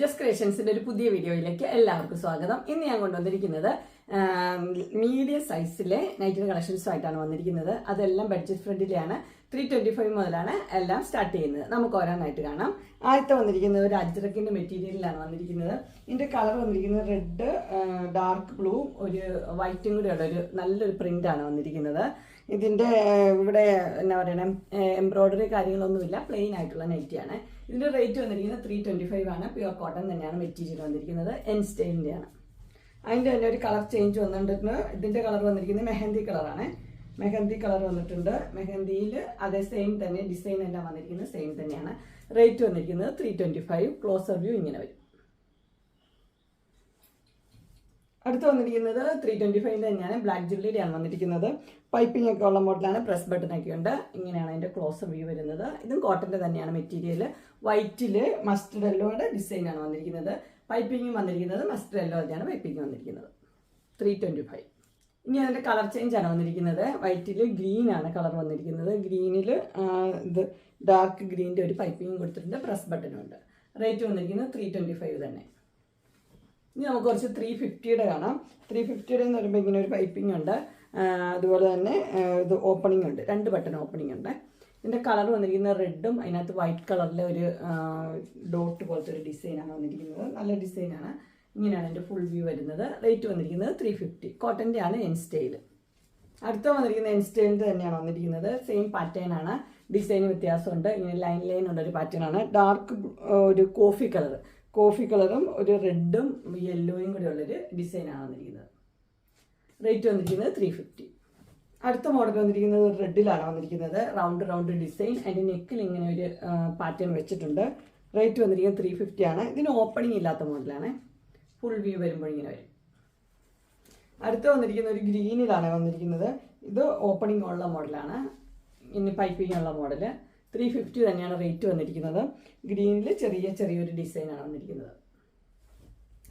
Just ക്രിയേഷൻസിന്റെ ഒരു പുതിയ വീഡിയോയിലേക്ക് എല്ലാവർക്കും സ്വാഗതം. ഇന്ന് ഞാൻ കൊണ്ടുവന്നിരിക്കുന്നത് മീഡിയം സൈസിലെ നൈറ്റിന് കളക്ഷൻസും ആയിട്ടാണ് വന്നിരിക്കുന്നത്. അതെല്ലാം ബഡ്ജറ്റ് ഫ്രണ്ടിലാണ് ത്രീ ട്വന്റി ഫൈവ് മുതലാണ് എല്ലാം സ്റ്റാർട്ട് ചെയ്യുന്നത്. നമുക്ക് ഓരോന്നായിട്ട് കാണാം. ആദ്യത്തെ വന്നിരിക്കുന്നത് ഒരു അജ്രക്കിന്റെ മെറ്റീരിയലിലാണ് വന്നിരിക്കുന്നത്. ഇതിന്റെ കളർ വന്നിരിക്കുന്നത് റെഡ് ഡാർക്ക് ബ്ലൂ ഒരു വൈറ്റും കൂടെ ഉള്ള ഒരു നല്ലൊരു പ്രിന്റ് ആണ് വന്നിരിക്കുന്നത്. ഇതിന്റെ ഇവിടെ എന്നാ പറയണേ എംബ്രോയിഡറി കാര്യങ്ങളൊന്നുമില്ല. പ്ലെയിൻ ആയിട്ടുള്ള നൈറ്റിയാണ് ഇതിന്റെ റേറ്റ് വന്നിരിക്കുന്നത് ത്രീ ട്വന്റി ഫൈവ് ആണ്. പ്യുവർ കോട്ടൺ തന്നെയാണ് മെറ്റീരിയൽ വന്നിരിക്കുന്നത്. എൻ സ്റ്റൈലിന്റെയാണ് അതിന്റെ തന്നെ ഒരു കളർ ചേഞ്ച് വന്നിട്ടുണ്ട്. ഇതിന്റെ കളർ വന്നിരിക്കുന്നത് മെഹന്തി കളറാണ് മെഹന്തി കളർ വന്നിട്ടുണ്ട്. മെഹന്തിയിൽ അതേ സെയിം തന്നെ ഡിസൈൻ എല്ലാം വന്നിരിക്കുന്നത് സെയിം തന്നെയാണ്. റേറ്റ് വന്നിരിക്കുന്നത് three twenty five closer view ഇങ്ങനെ വരും. അടുത്ത് വന്നിരിക്കുന്നത് ത്രീ ട്വന്റി ഫൈവിന്റെ തന്നെയാണ്. ബ്ലാക്ക് ജ്വല്ലറിയാണ് വന്നിരിക്കുന്നത്. പൈപ്പിംഗ് ഒക്കെ ഉള്ള മോഡലാണ് പ്രസ് ബട്ടൺ ഒക്കെ ഉണ്ട്. ഇങ്ങനെയാണ് അതിന്റെ ക്ലോസ് വ്യൂ വരുന്നത്. ഇതും കോട്ടന്റെ തന്നെയാണ് മെറ്റീരിയൽ വൈറ്റിൽ മസ്റ്റർഡ് യെല്ലോയുടെ ഡിസൈനാണ് വന്നിരിക്കുന്നത്. പൈപ്പിംഗ് വന്നിരിക്കുന്നത് മസ്റ്റർഡ് യെല്ലോ തന്നെയാണ് പൈപ്പിംഗ് വന്നിരിക്കുന്നത്. ത്രീ ട്വന്റി ഫൈവ് ഇനി അതിന്റെ കളർ ചേഞ്ച് ആണ് വന്നിരിക്കുന്നത്. വൈറ്റിൽ ഗ്രീനാണ് കളർ വന്നിരിക്കുന്നത്. ഗ്രീനിൽ ഇത് ഡാർക്ക് ഗ്രീനിന്റെ ഒരു പൈപ്പിംഗ് കൊടുത്തിട്ടുണ്ട്. പ്രസ് ബട്ടനുണ്ട് റേറ്റ് വന്നിരിക്കുന്നത് ത്രീ ട്വന്റി ഫൈവ് തന്നെ. ഇനി നമുക്ക് കുറച്ച് ത്രീ ഫിഫ്റ്റിയുടെ കാണാം. ത്രീ ഫിഫ്റ്റിയുടെ എന്ന് പറയുമ്പോൾ ഇങ്ങനെ ഒരു പൈപ്പിംഗ് ഉണ്ട്. അതുപോലെ തന്നെ ഇത് ഓപ്പണിംഗ് ഉണ്ട്. രണ്ട് ബട്ടൺ ഓപ്പണിംഗ് ഉണ്ട്. ഇതിന്റെ കളർ വന്നിരിക്കുന്നത് റെഡും അതിനകത്ത് വൈറ്റ് കളറിലെ ഒരു ഡോട്ട് പോലത്തെ ഒരു ഡിസൈനാണ് വന്നിരിക്കുന്നത്. നല്ല ഡിസൈനാണ് ഇങ്ങനെയാണ് എന്റെ ഫുൾ വ്യൂ വരുന്നത്. റേറ്റ് വന്നിരിക്കുന്നത് ത്രീ ഫിഫ്റ്റി കോട്ടന്റെ ആണ് എൻ സ്റ്റൈൽ അടുത്ത വന്നിരിക്കുന്ന എൻ സ്റ്റൈലിന്റെ തന്നെയാണ് വന്നിരിക്കുന്നത്. സെയിം പാറ്റേൺ ആണ്. ഡിസൈൻ വ്യത്യാസമുണ്ട്. ഇങ്ങനെ ലൈൻ ലൈൻ ഉള്ളൊരു പാറ്റേൺ ആണ്. ഡാർക്ക് ഒരു കോഫി കളർ കോഫി കളറും ഒരു റെഡും യെല്ലോയും കൂടെ ഉള്ളൊരു ഡിസൈനാണ് വന്നിരിക്കുന്നത്. റേറ്റ് വന്നിരിക്കുന്നത് ത്രീ ഫിഫ്റ്റി അടുത്ത മോഡൽ വന്നിരിക്കുന്നത് റെഡിലാണ് വന്നിരിക്കുന്നത്. റൗണ്ട് റൗണ്ട് ഡിസൈൻ അതിന്റെ നെക്കിൽ ഇങ്ങനെ ഒരു പാറ്റേൺ വെച്ചിട്ടുണ്ട്. റേറ്റ് വന്നിരിക്കുന്നത് ത്രീ ഫിഫ്റ്റി ആണ്. ഇതിന് ഓപ്പണിംഗ് ഇല്ലാത്ത മോഡലാണ് ഫുൾ വ്യൂ വരുമ്പോൾ ഇങ്ങനെ വരും. അടുത്ത വന്നിരിക്കുന്ന ഒരു ഗ്രീനിലാണ് വന്നിരിക്കുന്നത്. ഇത് ഓപ്പണിംഗ് ഉള്ള മോഡലാണ് ഇനി പൈപ്പിംഗ് ഉള്ള മോഡൽ ത്രീ ഫിഫ്റ്റി തന്നെയാണ് റേറ്റ് വന്നിരിക്കുന്നത്. ഗ്രീനിൽ ചെറിയ ചെറിയൊരു ഡിസൈനാണ് വന്നിരിക്കുന്നത്.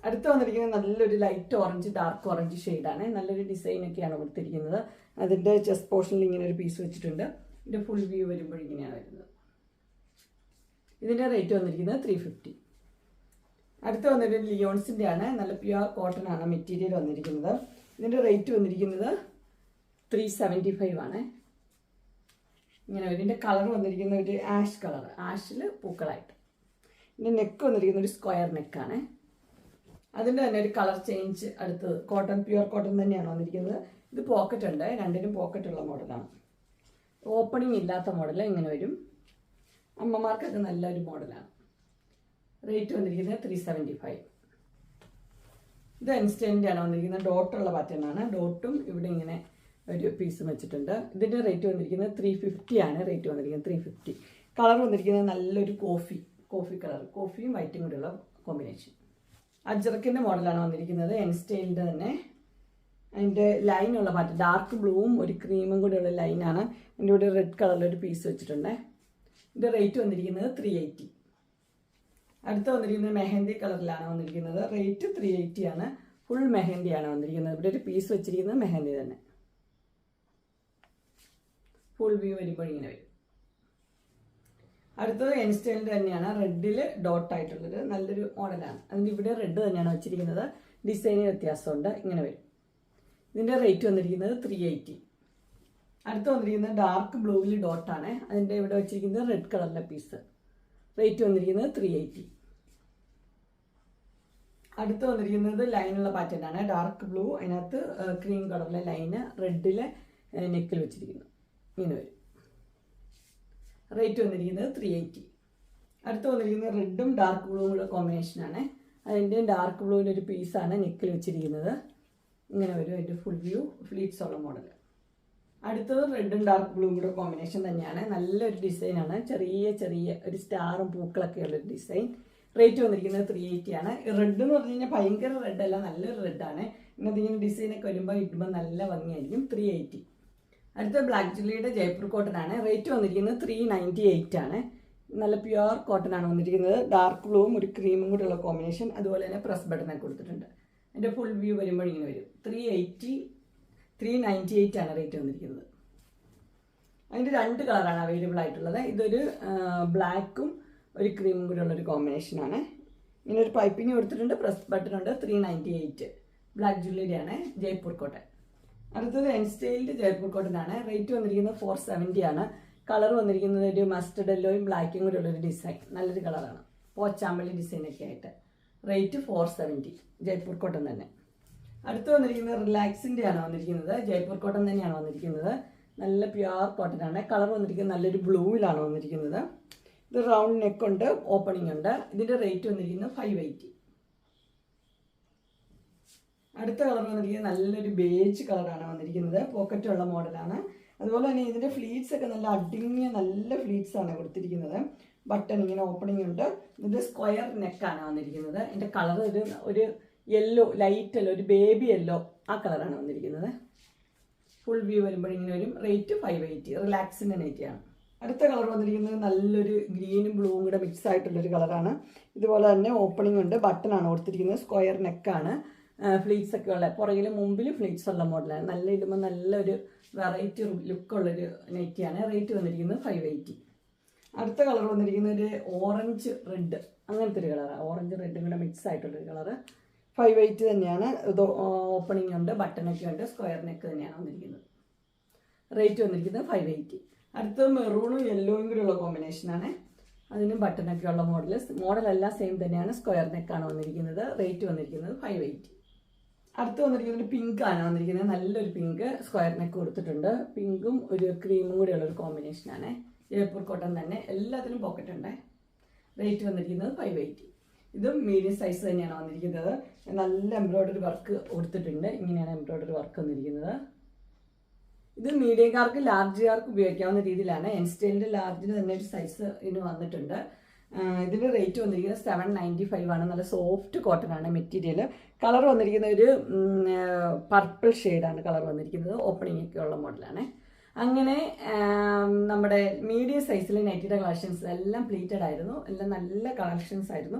അടുത്ത് വന്നിരിക്കുന്നത് നല്ലൊരു ലൈറ്റ് ഓറഞ്ച് ഡാർക്ക് ഓറഞ്ച് ഷെയ്ഡാണ് നല്ലൊരു ഡിസൈനൊക്കെയാണ് കൊടുത്തിരിക്കുന്നത്. അതിന്റെ ചെസ്റ്റ് പോർഷനിൽ ഇങ്ങനെ ഒരു പീസ് വെച്ചിട്ടുണ്ട്. ഇതിന്റെ ഫുൾ വ്യൂ വരുമ്പോൾ ഇങ്ങനെയാണ് വരുന്നത്. ഇതിന്റെ റേറ്റ് വന്നിരിക്കുന്നത് ത്രീ ഫിഫ്റ്റി അടുത്ത് വന്നിട്ട് ലിയോൺസിന്റെ ആണ്. നല്ല പ്യുവർ കോട്ടൺ ആണ് മെറ്റീരിയൽ വന്നിരിക്കുന്നത്. ഇതിന്റെ റേറ്റ് വന്നിരിക്കുന്നത് ത്രീ സെവന്റി ഫൈവ് ആണ്. ഇങ്ങനെ. ഇതിന്റെ കളർ വന്നിരിക്കുന്ന ഒരു ആഷ് കളർ ആഷിൽ പൂക്കളായിട്ട്. ഇതിന്റെ നെക്ക് വന്നിരിക്കുന്ന ഒരു സ്ക്വയർ നെക്കാണ് അതിന്റെ തന്നെ ഒരു കളർ ചേഞ്ച് അടുത്ത് കോട്ടൺ പ്യുവർ കോട്ടൺ തന്നെയാണ് വന്നിരിക്കുന്നത്. ഇത് പോക്കറ്റ് ഉണ്ട്. രണ്ടിനും പോക്കറ്റുള്ള മോഡലാണ് ഓപ്പണിംഗ് ഇല്ലാത്ത മോഡൽ ഇങ്ങനെ വരും. അമ്മമാർക്കൊക്കെ നല്ലൊരു മോഡലാണ് റേറ്റ് വന്നിരിക്കുന്നത് ത്രീ സെവന്റി ഫൈവ് ഇത് ഇൻസ്റ്റന്റ് ആണ് വന്നിരിക്കുന്നത്. ഡോട്ടുള്ള പാറ്റേൺ ആണ്. ഡോട്ടും ഇവിടെ ഇങ്ങനെ ഒരു പീസ് വെച്ചിട്ടുണ്ട്. ഇതിന്റെ റേറ്റ് വന്നിരിക്കുന്നത് ത്രീ ഫിഫ്റ്റി ആണ്. റേറ്റ് വന്നിരിക്കുന്നത് ത്രീ ഫിഫ്റ്റി കളർ വന്നിരിക്കുന്നത് നല്ലൊരു കോഫി കോഫി കളർ കോഫിയും വൈറ്റും കൂടെയുള്ള കോമ്പിനേഷൻ അജറക്കിന്റെ മോഡലാണ് വന്നിരിക്കുന്നത്. എൻ സ്റ്റൈലിന്റെ തന്നെ. അതിന്റെ ലൈനുള്ള പാറ്റ് ഡാർക്ക് ബ്ലൂവും ഒരു ക്രീമും കൂടെയുള്ള ലൈനാണ് അതിന്റെ കൂടെ റെഡ് കളറിലൊരു പീസ് വെച്ചിട്ടുണ്ട്. ഇതിന്റെ റേറ്റ് വന്നിരിക്കുന്നത് ത്രീ എയ്റ്റി അടുത്ത വന്നിരിക്കുന്നത് മെഹന്തി കളറിലാണ് വന്നിരിക്കുന്നത്. റേറ്റ് ത്രീ എയ്റ്റി ആണ്. ഫുൾ മെഹന്തിയാണ് വന്നിരിക്കുന്നത്. ഇവിടെ ഒരു പീസ് വെച്ചിരിക്കുന്നത് മെഹന്തി തന്നെ. ഫുൾ വ്യൂ വരുമ്പോൾ ഇങ്ങനെ വരും. അടുത്തത് എൻസ്റ്റൈലിന്റെ തന്നെയാണ്. റെഡിൽ ഡോട്ട് ആയിട്ടുള്ളത്. നല്ലൊരു മോഡലാണ് അതിന്റെ ഇവിടെ റെഡ് തന്നെയാണ് വെച്ചിരിക്കുന്നത്. ഡിസൈന് വ്യത്യാസമുണ്ട്. ഇങ്ങനെ വരും. ഇതിന്റെ റേറ്റ് വന്നിരിക്കുന്നത് ത്രീ എയ്റ്റി അടുത്ത് വന്നിരിക്കുന്നത് ഡാർക്ക് ബ്ലൂവിൽ ഡോട്ടാണ് അതിന്റെ ഇവിടെ വെച്ചിരിക്കുന്നത് റെഡ് കളറിലെ പീസ് റേറ്റ് വന്നിരിക്കുന്നത് ത്രീ എയ്റ്റി അടുത്ത് വന്നിരിക്കുന്നത് ലൈനുള്ള പാറ്റേൺ ആണ്. ഡാർക്ക് ബ്ലൂ അതിനകത്ത് ക്രീം കളറിലെ ലൈന് റെഡിലെ നെക്കിൽ വെച്ചിരിക്കുന്നു. ഇങ്ങനെ വരും. റേറ്റ് വന്നിരിക്കുന്നത് ത്രീ എയ്റ്റി അടുത്ത് വന്നിരിക്കുന്നത് റെഡും ഡാർക്ക് ബ്ലൂവും കൂടെ കോമ്പിനേഷനാണ് അതിന്റെ ഡാർക്ക് ബ്ലൂവിന്റെ ഒരു പീസാണ് നെക്കിൽ വെച്ചിരിക്കുന്നത്. ഇങ്ങനെ വരും അതിന്റെ ഫുൾ വ്യൂ ഫ്ലീറ്റ്സ് ഉള്ള മോഡൽ അടുത്തത് റെഡും ഡാർക്ക് ബ്ലൂവും കൂടെ കോമ്പിനേഷൻ തന്നെയാണ്. നല്ലൊരു ഡിസൈനാണ് ചെറിയ ചെറിയ ഒരു സ്റ്റാറും പൂക്കളൊക്കെ ഉള്ളൊരു ഡിസൈൻ റേറ്റ് വന്നിരിക്കുന്നത് ത്രീ എയ്റ്റി ആണ്. റെഡ് എന്ന് പറഞ്ഞു കഴിഞ്ഞാൽ ഭയങ്കര റെഡ് അല്ല നല്ലൊരു റെഡാണ് ഇങ്ങനത്തെ ഇങ്ങനെ ഡിസൈനൊക്കെ വരുമ്പോൾ ഇടുമ്പോൾ നല്ല ഭംഗിയായിരിക്കും. ത്രീ എയ്റ്റി അടുത്ത ബ്ലാക്ക് ജില്ലയുടെ ജയ്പൂർ കോട്ടൺ ആണ്. റേറ്റ് വന്നിരിക്കുന്നത് ത്രീ നയന്റി എയ്റ്റ് ആണ്. നല്ല പ്യുവർ കോട്ടൺ ആണ് വന്നിരിക്കുന്നത്. ഡാർക്ക് ബ്ലൂവും ഒരു ക്രീമും കൂടെ ഉള്ള കോമ്പിനേഷൻ അതുപോലെ തന്നെ പ്രസ് ബട്ടനൊക്കെ കൊടുത്തിട്ടുണ്ട്. അതിന്റെ ഫുൾ വ്യൂ വരുമ്പോൾ ഇങ്ങനെ വരും. Three eighty three ninety eight ആണ് റേറ്റ് വന്നിരിക്കുന്നത്. അതിന്റെ രണ്ട് കളറാണ് അവൈലബിൾ ആയിട്ടുള്ളത്. ഇതൊരു ബ്ലാക്കും ഒരു ക്രീമും കൂടെ ഉള്ളൊരു കോമ്പിനേഷനാണ് ഇങ്ങനെ ഒരു പൈപ്പിങ് കൊടുത്തിട്ടുണ്ട്. പ്രസ് ബട്ടൺ ഉണ്ട്. Three ninety eight black jewellery ആണ് ജയ്പൂർ കോട്ടൺ അടുത്തത് എൻസ്റ്റൈൽഡ് സ്റ്റൈലിന്റെ ജയ്പൂർ കോട്ടൺ ആണ് റേറ്റ് വന്നിരിക്കുന്നത് ഫോർ സെവന്റി ആണ്. കളർ വന്നിരിക്കുന്നത് ഒരു മസ്റ്റർഡ് എല്ലോയും ബ്ലാക്കും കൂടെ ഉള്ളൊരു ഡിസൈൻ നല്ലൊരു കളറാണ് പോച്ചാമ്പള്ളി ഡിസൈനൊക്കെ ആയിട്ട്. Rate four seventy Jaipur cotton തന്നെ. അടുത്ത് വന്നിരിക്കുന്നത് റിലാക്സിന്റെ ആണ് വന്നിരിക്കുന്നത്. ജയ്പൂർ കോട്ടൺ തന്നെയാണ് വന്നിരിക്കുന്നത്. നല്ല പ്യുവർ കോട്ടൺ ആണ് കളർ വന്നിരിക്കുന്നത് നല്ലൊരു ബ്ലൂവിലാണ് വന്നിരിക്കുന്നത്. ഇത് റൗണ്ട് നെക്ക് ഉണ്ട് ഓപ്പണിംഗ് ഉണ്ട്. ഇതിന്റെ റേറ്റ് വന്നിരിക്കുന്നത് ഫൈവ് എയ്റ്റി അടുത്ത കളർ വന്നിരിക്കുന്നത് നല്ലൊരു ബേജ് കളറാണ് വന്നിരിക്കുന്നത്. പോക്കറ്റുള്ള മോഡലാണ് അതുപോലെ തന്നെ ഇതിന്റെ ഫ്ലീറ്റ്സ് ഒക്കെ നല്ല അടിങ്ങിയ നല്ല ഫ്ലീറ്റ്സ് ആണ് കൊടുത്തിരിക്കുന്നത്. ബട്ടൺ ഇങ്ങനെ ഓപ്പണിംഗ് ഉണ്ട്. ഇത് സ്ക്വയർ നെക്കാണ് വന്നിരിക്കുന്നത്. ഇതിന്റെ കളർ ഒരു ഒരു യെല്ലോ ലൈറ്റ് യെല്ലോ ഒരു ബേബി യെല്ലോ ആ കളറാണ് വന്നിരിക്കുന്നത്. ഫുൾ വ്യൂ വരുമ്പോൾ ഇങ്ങനെ വരും. റേറ്റ് ഫൈവ് എയ്റ്റി റിലാക്സിന്റെ നെറ്റിയാണ് അടുത്ത കളർ വന്നിരിക്കുന്നത് നല്ലൊരു ഗ്രീനും ബ്ലൂവും കൂടെ മിക്സ് ആയിട്ടുള്ളൊരു കളറാണ് ഇതുപോലെ തന്നെ ഓപ്പണിംഗ് ഉണ്ട്. ബട്ടണാണ് കൊടുത്തിരിക്കുന്നത്. സ്ക്വയർ നെക്കാണ് ഫ്ലീറ്റ്സ് ഒക്കെ ഉള്ള പുറകിൽ മുമ്പിൽ ഫ്ലീറ്റ്സ് ഉള്ള മോഡലാണ് നല്ല ഇടുമ്പോൾ നല്ലൊരു വെറൈറ്റി ലുക്കുള്ളൊരു നെറ്റിയാണ് റേറ്റ് വന്നിരിക്കുന്നത് ഫൈവ് എയ്റ്റി അടുത്ത കളർ വന്നിരിക്കുന്നത് ഒരു ഓറഞ്ച് റെഡ് അങ്ങനത്തെ ഒരു കളറാണ് ഓറഞ്ച് റെഡും കൂടെ മിക്സ് ആയിട്ടുള്ളൊരു കളറ് ഫൈവ് എയ്റ്റ് തന്നെയാണ്. ഇത് ഓപ്പണിംഗ് ഉണ്ട് ബട്ടണൊക്കെ ഉണ്ട് സ്ക്വയർ നെക്ക് തന്നെയാണ് വന്നിരിക്കുന്നത്. റേറ്റ് വന്നിരിക്കുന്നത് ഫൈവ് എയ്റ്റി അടുത്തത് മെറൂണും യെല്ലോയും കൂടെ ഉള്ള കോമ്പിനേഷനാണ് അതിനും ബട്ടണൊക്കെ ഉള്ള മോഡൽ മോഡലെല്ലാം സെയിം തന്നെയാണ്. സ്ക്വയർ നെക്കാണ് വന്നിരിക്കുന്നത്. റേറ്റ് വന്നിരിക്കുന്നത് ഫൈവ് എയ്റ്റി അടുത്ത് വന്നിരിക്കുന്നത് പിങ്ക് ആണ്. വന്നിരിക്കുന്നത് നല്ലൊരു പിങ്ക് സ്ക്വയർ നെക്ക് കൊടുത്തിട്ടുണ്ട്. പിങ്കും ഒരു ക്രീമും കൂടിയുള്ള ഒരു കോമ്പിനേഷനാണ് ജയ്പൂർ കോട്ടൺ തന്നെ. എല്ലാത്തിനും പോക്കറ്റ് ഉണ്ട്. റേറ്റ് വന്നിരിക്കുന്നത് ഫൈവ് എയ്റ്റി ഇതും മീഡിയം സൈസ് തന്നെയാണ് വന്നിരിക്കുന്നത്. നല്ല എംബ്രോയ്ഡറി വർക്ക് കൊടുത്തിട്ടുണ്ട്. ഇങ്ങനെയാണ് എംബ്രോയ്ഡറി വർക്ക് വന്നിരിക്കുന്നത്. ഇത് മീഡിയംകാർക്ക് ലാർജുകാർക്ക് ഉപയോഗിക്കാവുന്ന രീതിയിലാണ്. എൻ സ്റ്റൈലിന്റെ ലാർജിന് തന്നെ ഒരു സൈസ് ഇതിന് വന്നിട്ടുണ്ട്. ആഹ് റേറ്റ് വന്നിരിക്കുന്നത് സെവൻ നയന്റി ഫൈവ് ആണ്. നല്ല സോഫ്റ്റ് കോട്ടൺ ആണ് മെറ്റീരിയൽ കളർ വന്നിരിക്കുന്ന ഒരു പർപ്പിൾ ഷെയ്ഡാണ് കളർ വന്നിരിക്കുന്നത്. ഓപ്പണിംഗ് ഒക്കെ ഉള്ള മോഡലാണ് അങ്ങനെ നമ്മുടെ മീഡിയം സൈസിലെ നൈറ്റിയുടെ കളക്ഷൻസ് എല്ലാം പ്ലീറ്റഡ് ആയിരുന്നു. എല്ലാം നല്ല കളക്ഷൻസ് ആയിരുന്നു.